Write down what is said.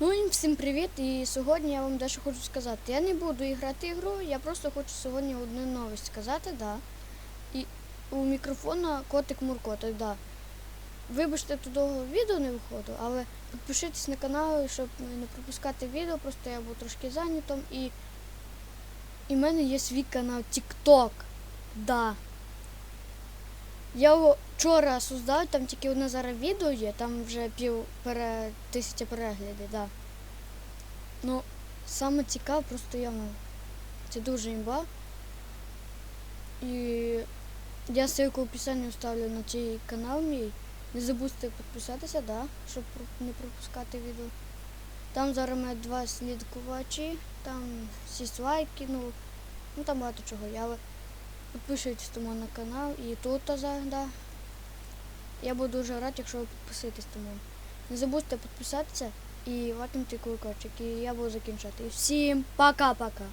Ну і всім привіт! І сьогодні я вам дещо хочу сказати. Я не буду грати ігру, я просто хочу сьогодні одну новість сказати, да. І у мікрофона котик Муркотик, да. Вибачте, тут довго відео не виходило, але підпишіться на канал, щоб не пропускати відео, просто я був трошки зайнятим і. І в мене є свій канал TikTok. Да. Я його вчора создав, там тільки одне зараз відео є, там вже пів пере... тисяча переглядів, да. Ну, саме цікаве просто я ну, Це дуже імба. І я ссылку в описанні вставлю на цей канал мій. Не забудьте підписатися, да, щоб не пропускати відео. Там зараз мене два слідкувачі, там всі лайки, ну, ну там багато чого. Але підпишіться тому на канал і тут да. Я буду дуже рад, якщо ви підписуєтесь тому. Не забудьте підписатися і лайкнути колокольчик. І я буду закінчати. І всім пока-пока.